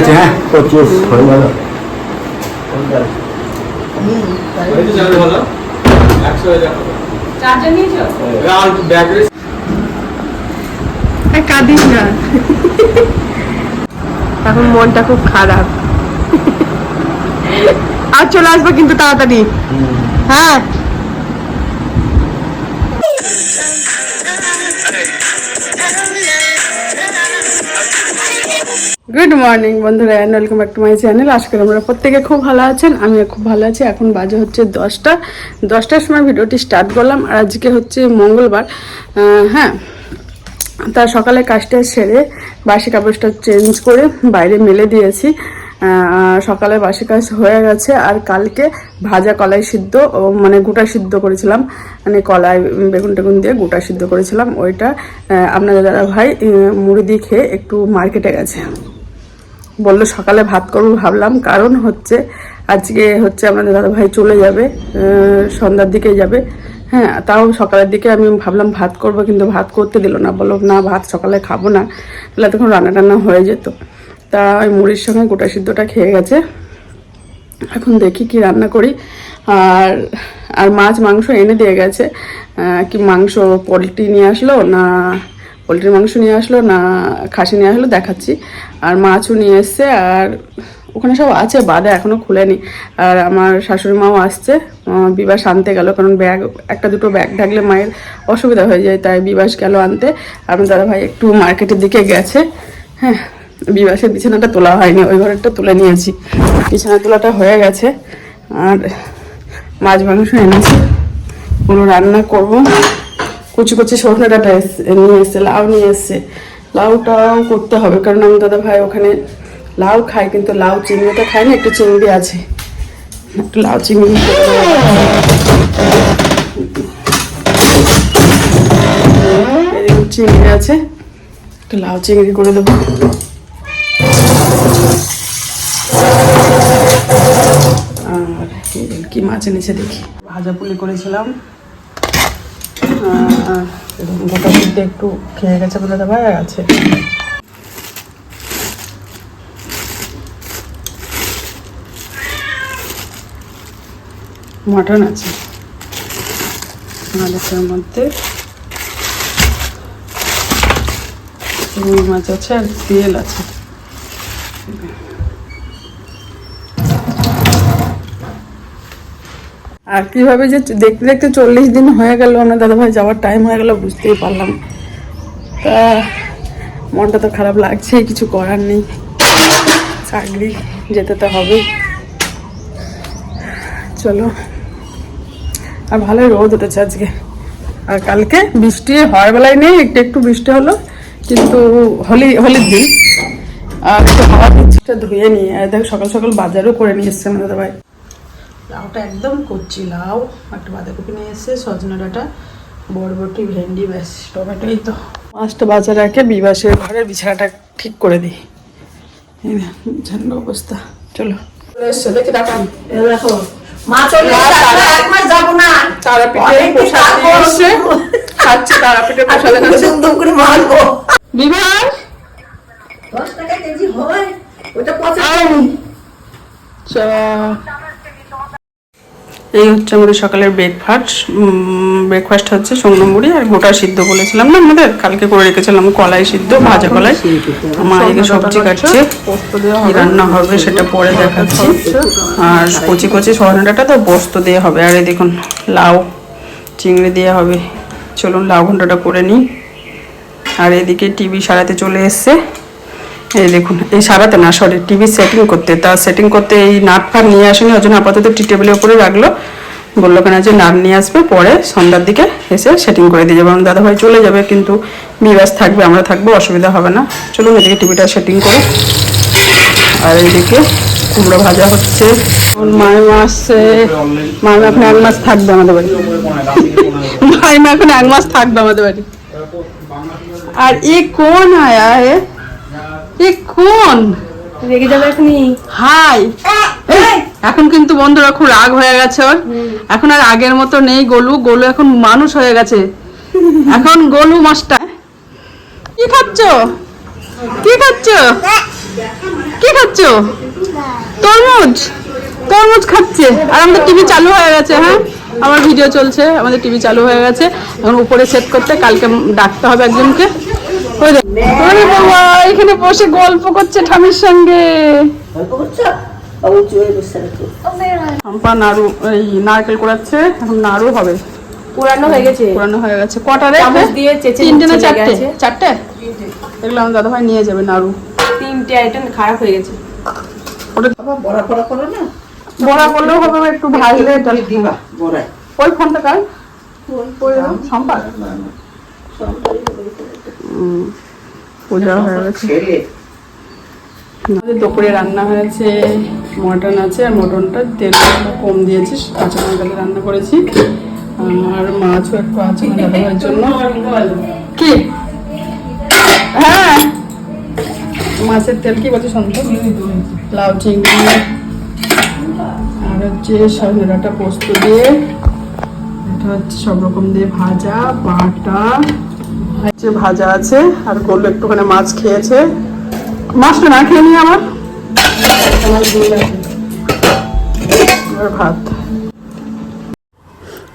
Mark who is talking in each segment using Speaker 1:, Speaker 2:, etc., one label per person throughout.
Speaker 1: গেছে হ্যাঁ? হয়ে,
Speaker 2: কাঁদিস না। এখন মনটা খুব খারাপ। আর চলে আসব কিন্তু তাড়াতাড়ি। হ্যাঁ? গুড মর্নিং বন্ধুরা and welcome back to my channel আজকে আমরা প্রত্যেকে খুব ভালো আছেন, আমিও খুব ভালো আছি। এখন বাজে হচ্ছে দশটা। দশটার সময় ভিডিওটি স্টার্ট করলাম, আর আজকে হচ্ছে মঙ্গলবার। হ্যাঁ তা সকালে কাজটা সেরে বাসি কাপড়টা চেঞ্জ করে বাইরে মেলে দিয়েছি। সকালে বাসি কাজ হয়ে গেছে। আর কালকে ভাজা কলাই সিদ্ধ মানে গোটা সিদ্ধ করেছিলাম। মানে কলাই বেগুন টেগুন দিয়ে গোটা সিদ্ধ করেছিলাম। ওইটা আপনাদের দাদা ভাই মুড়ি দিয়ে খেয়ে একটু মার্কেটে গেছে। বলল, সকালে ভাত করব ভাবলাম। কারণ হচ্ছে, আজকে হচ্ছে আমাদের দাদা ভাই চলে যাবে সন্ধ্যার দিকে যাবে। হ্যাঁ তাও সকালের দিকে আমি ভাবলাম ভাত করব, কিন্তু ভাত করতে দিল না। বলল, না, ভাত সকালে খাব না। তাহলে তখন রান্না টান্না হয়ে যেত। তা ওই মুড়ির সঙ্গে গোটা সিদ্ধটা খেয়ে গেছে। এখন দেখি কি রান্না করি। আর আর মাছ, মাংস এনে দিয়ে গেছে। কি মাংস, পোলট্রি নিয়ে আসলো না পোলট্রির মাংস নিয়ে আসলো না খাসি নিয়ে আসলো দেখাচ্ছি। আর মাছও নিয়ে এসছে আর ওখানে সব আছে, বাদে এখনও খুলেনি। আর আমার শাশুড়ি মাও আসছে। বিবাস আনতে গেল কারণ ব্যাগ, একটা দুটো ব্যাগ থাকলে মায়ের অসুবিধা হয়ে যায়, তাই বিবাস গেল আনতে। আমার দাদা ভাই একটু মার্কেটের দিকে গেছে। হ্যাঁ বিবাসের বিছানাটা তোলা হয়নি, ওই ঘরেরটা তুলে নিয়েছি। বিছানা তোলাটা হয়ে গেছে, আর মাছ মাংস এনেছি ওগুলো রান্না করব। কুচি কুচি সজনে ডাঁটা নিয়ে এসছে, লাউ নিয়ে এসছে। লাউটাও করতে হবে, কারণ আমার দাদা ভাই ওখানে লাউ খায়, কিন্তু লাউ চিংড়িটা খায় না, একটু চিংড়ি আছে। একটু লাউ চিংড়ি চিংড়ি আছে। একটু লাউ চিংড়ি করে দেবো। কি মাছ এনেছে দেখি। ভাজা পুলি করেছিলাম। গোটা সিদ্ধ একটু খেয়ে গেছে বলে ভাই, আছে। মটন আছে। মাছের মধ্যে। রুই মাছ আছে আর তেল আছে। আর কীভাবে যে দেখতে দেখতে চল্লিশ দিন হয়ে গেল, আমার দাদাভাই যাওয়ার টাইম হয়ে গেল, বুঝতেই পারলাম। তা, মনটা তো খারাপ লাগছে, কিছু করার নেই। চাকরি যেতে তো হবে। চলো। আর ভালোই রোদ উঠেছে আজকে। আর কালকে বৃষ্টি হওয়ার বেলায় নেই, একটু একটু বৃষ্টি হলো, কিন্তু হোলি, হোলির দিন। আর একটু হাওয়া দিচ্ছিটা ধুয়ে নিয়ে, আর দেখো, সকাল সকাল বাজারও করে নিয়ে এসছে আমাদের ভাই লাউটা একদম করছি লাউ একটা বাঁধাকপি নিয়ে এসছে সজনা ডাঁটা বরবটি ভেন্ডি ব্যাস টমেটো এই তো। মাছটা বাজার রাখে বিবাসের ঘরের বিছানাটা ঠিক করে দিই। এই বিছানার অবস্থা। চলো। চলে দেখি দেখান
Speaker 3: দেখো মা চলে এসে আমরা এক মাস যাব না।
Speaker 2: তারাপীঠে প্রসাদ নিয়ে এসছে খাচ্ছে তারাপীঠে প্রসাদ
Speaker 3: দুম করে মারবো
Speaker 2: বিভাস
Speaker 3: দশ টাকা কেজি হয় ওটা পচা।
Speaker 2: এই হচ্ছে আমাদের সকালের ব্রেকফাস্ট ব্রেকফাস্ট হচ্ছে সঙ্গে মুড়ি আর গোটা সিদ্ধ বলেছিলাম না আমাদের? কালকে করে রেখেছিলাম কলাই সিদ্ধ ভাজা কলাই। আমার এদিকে সবজি কাটছে কি রান্না হবে সেটা পরে দেখাচ্ছি। আর কচি কচি সহনাটা তো পোস্ত দিয়ে হবে। আর এই দেখুন লাউ চিংড়ি দিয়ে হবে। চলুন লাউ ঘন্টাটা করে নিই। আর এদিকে টিভি সারাতে চলে এসছে। এই দেখুন, এই সারাতে না সরি টিভি সেটিং করতে। তা সেটিং করতে এই নাট ফাট নিয়ে আসেনি, ওই জন্য আপাতত টি টেবিলের উপরে রাখল। বলল কেন যে নাট নিয়ে আসবে, পরে সন্ধ্যার দিকে এসে সেটিং করে দিয়ে যাবে। আমার দাদাভাই চলে যাবে, কিন্তু বিরাজ থাকবে, আমরা থাকব, অসুবিধা হবে না। চলুন এদিকে টিভিটা সেটিং করে। আর এইদিকে কুমড়ো ভাজা হচ্ছে। আসছে। মাইমা এখন এক মাস থাকবে আমাদের বাড়ি। মাইমা এখন এক মাস থাকবে আমাদের বাড়ি। আর এ কোন আয়া হে? এ কোন
Speaker 3: রেগে যাবে এখনই?
Speaker 2: হাই। এখন কিন্তু বন্ধুরা খুব রাগ হয়ে গেছে ওর। এখন আর আগের মতো নেই গোলু। গোলু এখন মানুষ হয়ে গেছে। এখন গোলু মাস্টার। কি খাচ্ছ? কি খাচ্ছ? কি খাচ্ছ? তরমুজ? তরমুজ খাচ্ছে। আর আমাদের টিভি চালু হয়ে গেছে হ্যাঁ? আমার ভিডিও চলছে আমাদের টিভি চালু হয়ে গেছে। এখন উপরে সেট করতে কালকে ডাকতে হবে একজনকে। এখানে বসে গল্প করছে ঠামির সঙ্গে। হাম্পা নাড়ু এই নারকেল কোড়াচ্ছে এখন নাড়ু হবে।
Speaker 4: পুরানো হয়ে গেছে।
Speaker 2: পুরানো হয়ে গেছে। কটা
Speaker 4: দিয়ে চেঁচে
Speaker 2: তিনটে না চারটে?
Speaker 4: লেগে
Speaker 2: চারটে? এগুলো আমার দাদা ভাই নিয়ে যাবে নাড়ু।
Speaker 4: তিনটে আইটেম খারাপ হয়ে গেছে।
Speaker 2: ওটা
Speaker 3: বড়া বড়া করো না।
Speaker 2: বড়া করলেও হবে একটু ভাজলে এটা
Speaker 3: দিবা বড়ায়।
Speaker 2: ওই ফোনটা কার? সম্পাদ পূজা হয়ে গেছে। আমাদের দুপুরে রান্না হয়েছে মটন আছে আর মটনটা তেল কম দিয়েছি কাঁচা লঙ্কালে রান্না করেছি। আর মাছও একটু আছে দাদাভাইয়ের জন্য। কি? হ্যাঁ। মাছের তেল কি বলছে সন্ত লাউ চিংড়ি। আর হচ্ছে সজনাটা পোস্ত দিয়ে এটা হচ্ছে সব রকম দিয়ে ভাজা বাটা। ভাজা আছে, আর গোল্ড একটুখানি মাছ খেয়েছে। মাছটা না খেয়ে আমার ভাত।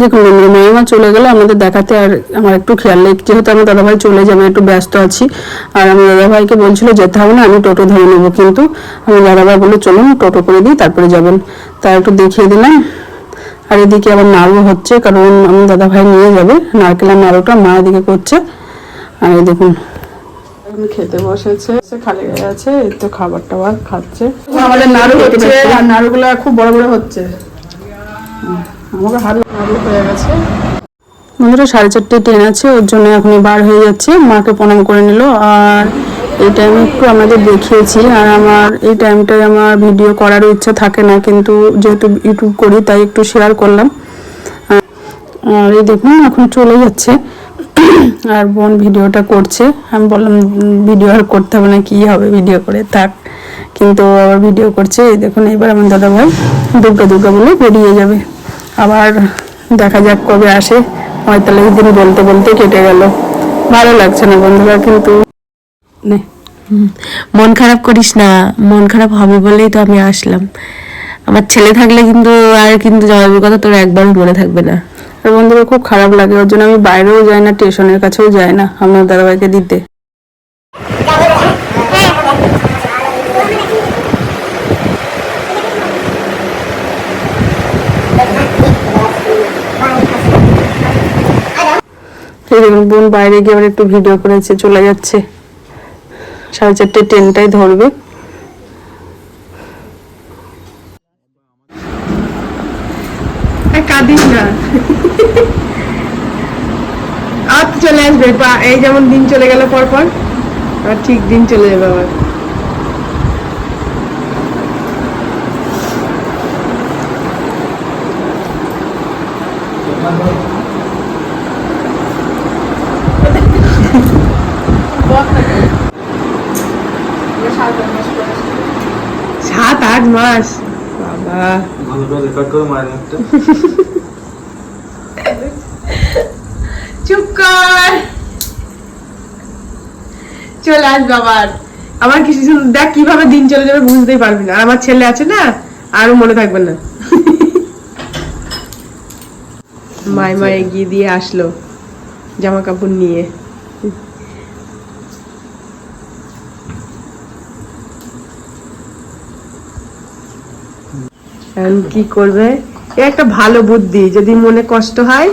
Speaker 2: দেখুন মাইমা চলে গেলে, আমাদের দেখাতে আর আমার একটু খেয়াল নেই। যেহেতু আমার দাদাভাই চলে যাবে একটু ব্যস্ত আছি। আর আমার দাদাভাইকে বলছিল, যেতে হবে না, আমি টোটো ধরে নেব কিন্তু। আমার দাদাভাই বলল, চলুন, টোটো করে দিই, তারপরে যাবেন। তা একটু দেখিয়ে দিলাম। আর এদিকে আবার নাড়ু হচ্ছে, কারণ আমার দাদাভাই নিয়ে যাবে। নারকেলের নাড়ুটা মা এদিকে করছে। আর এই দেখুন। এখন খেতে বসেছে সে খালি আছে এই তো খাবার টাবার খাচ্ছে। আমাদের নাড়ু হচ্ছে আর নাড়ুগুলো খুব বড় বড় হচ্ছে। আমাকে হাত নাড়ু হয়ে গেছে। বন্ধুরা সাড়ে চারটে ট্রেন আছে ওর জন্য এখনই বার হয়ে যাচ্ছে। মাকে প্রণাম করে নিল। আর এই টাইমে একটু আমাদের দেখিয়েছি আর আমার এই টাইমটায় আমার ভিডিও করার ইচ্ছা থাকে না কিন্তু যেহেতু ইউটিউব করি তাই একটু শেয়ার করলাম। আর এই দেখুন এখন চলে যাচ্ছে। আর বোন ভিডিওটা করছে। আমি বললাম ভিডিও আর করতে হবে না, কী হবে ভিডিও করে? থাক। কিন্তু আবার ভিডিও করছে। এই দেখুন এবার আমার দাদা ভাই দুর্গা দুর্গা বলে বেরিয়ে যাবে। আবার দেখা যাক কবে আসে। পঁয়তাল্লিশ দিন বলতে বলতে কেটে গেল। ভালো লাগছে না বন্ধুরা, কিন্তু
Speaker 5: মন খারাপ করিস না। মন খারাপ হবে বলেই তো আমি আসলাম। আমার ছেলে থাকলে কিন্তু আর কিন্তু জবাবের কথা তোর একবারও মনে থাকবে না।
Speaker 2: আর বন্ধুরা খুব খারাপ লাগে, ওর জন্য আমি বাইরেও যাই না স্টেশনের কাছেও যাই না আমার দাদাভাইকে দিতে। বোন বাইরে গিয়ে আবার একটু ভিডিও করেছে, চলে যাচ্ছে। সাড়ে চারটে ট্রেনটাই ধরবে।
Speaker 4: কাঁদিস না। আর চলে আসবে পা- এই যেমন দিন চলে গেল পর আর ঠিক দিন চলে যাবে আবার। সাত আট মাস। চুপ কর। চলে আসবে আবার আমার কিছু দেখ কীভাবে দিন চলে যাবে বুঝতেই পারবি না। আর আমার ছেলে আছে না আরও মনে থাকবে না। মাই মা এগিয়ে দিয়ে আসলো জামা কাপড় নিয়ে এখন কি করবে? এ একটা ভালো বুদ্ধি, যদি মনে কষ্ট হয়,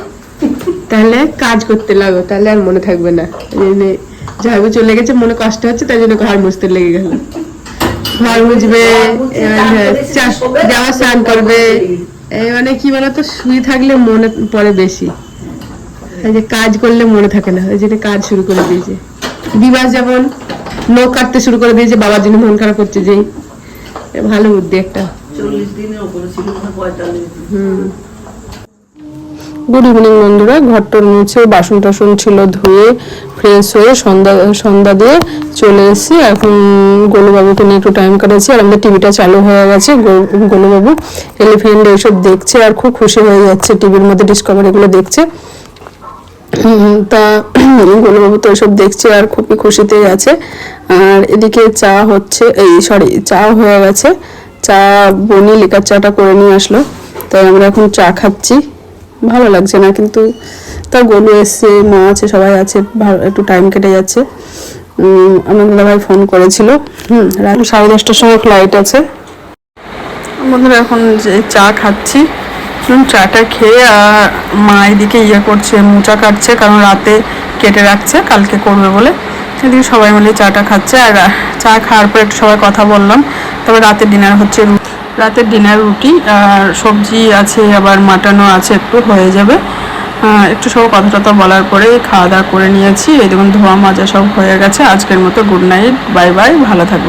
Speaker 4: তাহলে কাজ করতে লাগো, তাহলে আর মনে থাকবে না। ঝাড়ু চলে গেছে, মনে কষ্ট হচ্ছে, তাই জন্য ঘর মুছতে লেগে গেল। ঘর মুছবে জামা স্নান করবে। এই মানে কি বলতো, শুয়ে থাকলে মনে পড়ে বেশি। যে কাজ করলে মনে থাকে না ওই জন্য কাজ শুরু করে দিয়েছে। বিবাস যেমন নখ কাটতে শুরু করে দিয়েছে, বাবার জন্য মন খারাপ করছে এ ভালো বুদ্ধি একটা।
Speaker 2: গুড ইভিনিং বন্ধুরা। ঘরটর মুছে বাসন টাসন ছিল ধুয়ে ফ্রেশ হয়ে সন্ধ্যা সন্ধ্যা দিয়ে চলে এসেছি। এখন গোলুবাবুকে নিয়ে একটু টাইম কাটাচ্ছি। আর আমাদের টিভিটা চালু হয়ে গেছে। গোলুবাবু এলিফেন্ট এইসব দেখছে আর খুব খুশি হয়ে যাচ্ছে। টিভির মধ্যে ডিসকভারিগুলো দেখছে। উম, তা গোলুবাবু তো এসব দেখছে আর খুবই খুশিতেই আছে। আর এদিকে চা হচ্ছে এই সরি চা হয়ে গেছে। চা, বনি লিকার চাটা করে নিয়ে আসলো। তাই আমরা এখন চা খাচ্ছি। ভালো লাগছে না, কিন্তু তা গোলু এসছে, মা আছে, সবাই আছে একটু টাইম কেটে যাচ্ছে। আমার দাদাভাই ফোন করেছিল। হুম, রাত সাড়ে দশটার সময় ফ্লাইট আছে। বন্ধুরা, এখন যে চা খাচ্ছি। চাটা খেয়ে আর মা এদিকে ইয়ে করছে, মোচা কাটছে, কারণ রাতে কেটে রাখছে, কালকে করবে বলে। এদিকে সবাই মিলে চাটা খাচ্ছে। আর চা খাওয়ার পর একটু সবাই কথা বললাম। তবে রাতের ডিনার হচ্ছে রাতের ডিনার রুটি, আর সবজি আছে, আবার মাটনও আছে, একটু হয়ে যাবে। একটু সব কথা টথা বলার পরে খাওয়া দাওয়া করে নিয়েছি। এই দেখুন ধোয়া মাজা সব হয়ে গেছে। আজকের মতো গুড নাইট বাই বাই ভালো থাকবে